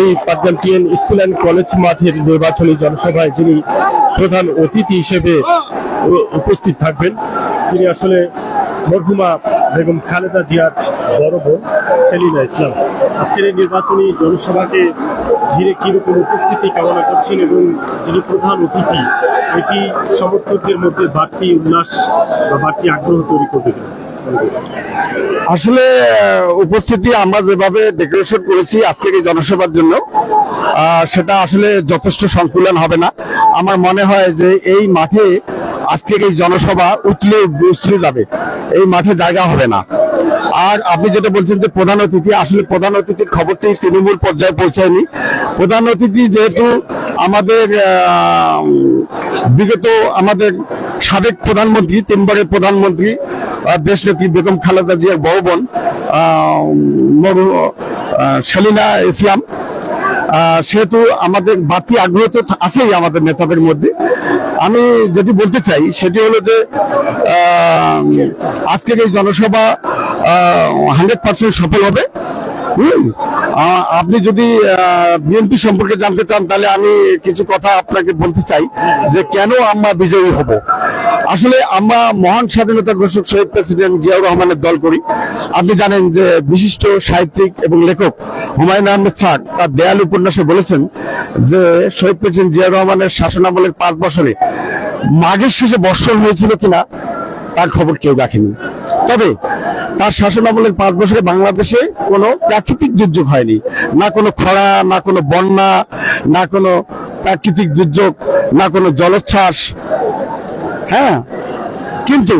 এই Patgram TN school and college মাঠের নির্বাচনী জনসভায় যিনি প্রধান অতিথি হিসেবে উপস্থিত থাকবেন, তিনি আসলে মরহুমা বেগম খালেদা জিয়ার বড় বোন সেলিনা ইসলাম। আজকের এই নির্বাচনী জনসভাকে ঘিরে কীরকম উপস্থিতি কামনা করছেন এবং যিনি প্রধান অতিথি এটি সমর্থকদের মধ্যে বাড়তি উল্লাস বা বাড়তি আগ্রহ তৈরি করবে? আসলে উপস্থিতি আমরা যেভাবে ডেকোরেশন করেছি আজকের এই জনসভার জন্য সেটা আসলে যথেষ্ট সংকুলন হবে না। আমার মনে হয় যে এই মাঠে আজকের এই জনসভা উতলে উছলে যাবে। এই মাঠে জায়গা হবে না। আর আপনি যেটা বলছেন যে প্রধান অতিথি আসলে প্রধান অতিথির খবরটি তৃণমূল পর্যায়ে পৌঁছায়নি। প্রধান অতিথি যেহেতু আমাদের বিগত আমাদের সাবেক প্রধানমন্ত্রী তিনবারের প্রধানমন্ত্রী আহ, দেশনেত্রী বেগম খালেদা জিয়ার বড় বোন আহ, ইসলাম। সেহেতু আমাদের বাড়তি আগ্রহ তো আছেই আমাদের নেতাদের মধ্যে। আমি যেটি বলতে চাই, সেটি হলো যে আজকের এই জনসভা হান্ড্রেড পার্সেন্ট সফল হবে। আপনি যদি বিএনপি সম্পর্কে জানতে চান, তাহলে আমি কিছু কথা আপনাকে বলতে চাই যে, কেন আমরা বিজয়ী হব? আসলে আমরা মহান স্বাধীনতা ঘোষক শহীদ প্রেসিডেন্ট জিয়াউর রহমানের দল করি। আপনি জানেন যে বিশিষ্ট সাহিত্যিক এবং লেখক হুমায়ুন আহমেদ স্যার তার দেয়াল উপন্যাসে বলেছেন যে শহীদ প্রেসিডেন্ট জিয়াউর রহমানের শাসনামলের পাঁচ বছরে মাঘের শেষে বর্ষণ হয়েছিল কিনা তার খবর কেউ দেখেনি। তবে তার শাসন আমলের পাঁচ বছরে বাংলাদেশে কোনো প্রাকৃতিক দুর্যোগ হয়নি। না কোনো খরা, না কোনো বন্যা, না কোনো প্রাকৃতিক দুর্যোগ, না কোনো জলোচ্ছ্বাস হ্যাঁ কিন্তু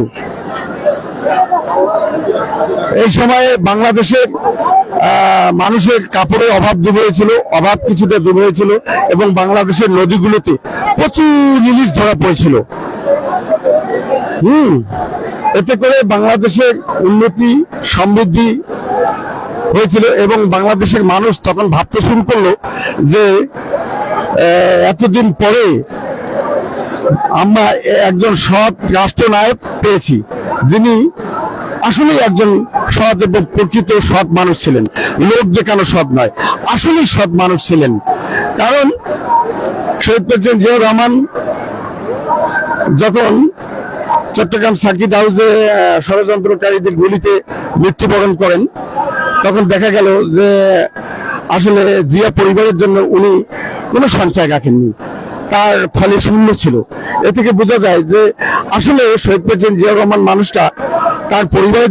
এই সময়ে বাংলাদেশের মানুষের কাপড়ের অভাব দূর হয়েছিল অভাব কিছুটা দূর হয়েছিল এবং বাংলাদেশের নদীগুলোতে প্রচুর ইলিশ ধরা পড়েছিল। হুম, এতে করে বাংলাদেশের উন্নতি, সমৃদ্ধি হয়েছিল এবং বাংলাদেশের মানুষ তখন ভাবতে শুরু করল যে এতদিন পরে আমরা একজন সৎ রাষ্ট্রনায়ক পেয়েছি। যিনি আসলেই একজন সৎ এবং প্রকৃত সৎ মানুষ ছিলেন। লোক দেখানো সৎ নয়, আসলেই সৎ মানুষ ছিলেন। কারণ শহীদ প্রেসিডেন্ট জিয়াউর রহমান যখন চট্টগ্রাম সার্কিট হাউসে ষড়যন্ত্রকারীদের গুলিতে মৃত্যুবরণ করেন, তখন দেখা গেল যে আসলে জিয়া পরিবারের জন্য উনি কোনো সঞ্চয় রাখেননি। তার ফলে শূন্য ছিল। এ থেকে বোঝা যায় যে আসলে শহীদ পেয়েছেন জিয়া রহমান মানুষটা তার পরিবারের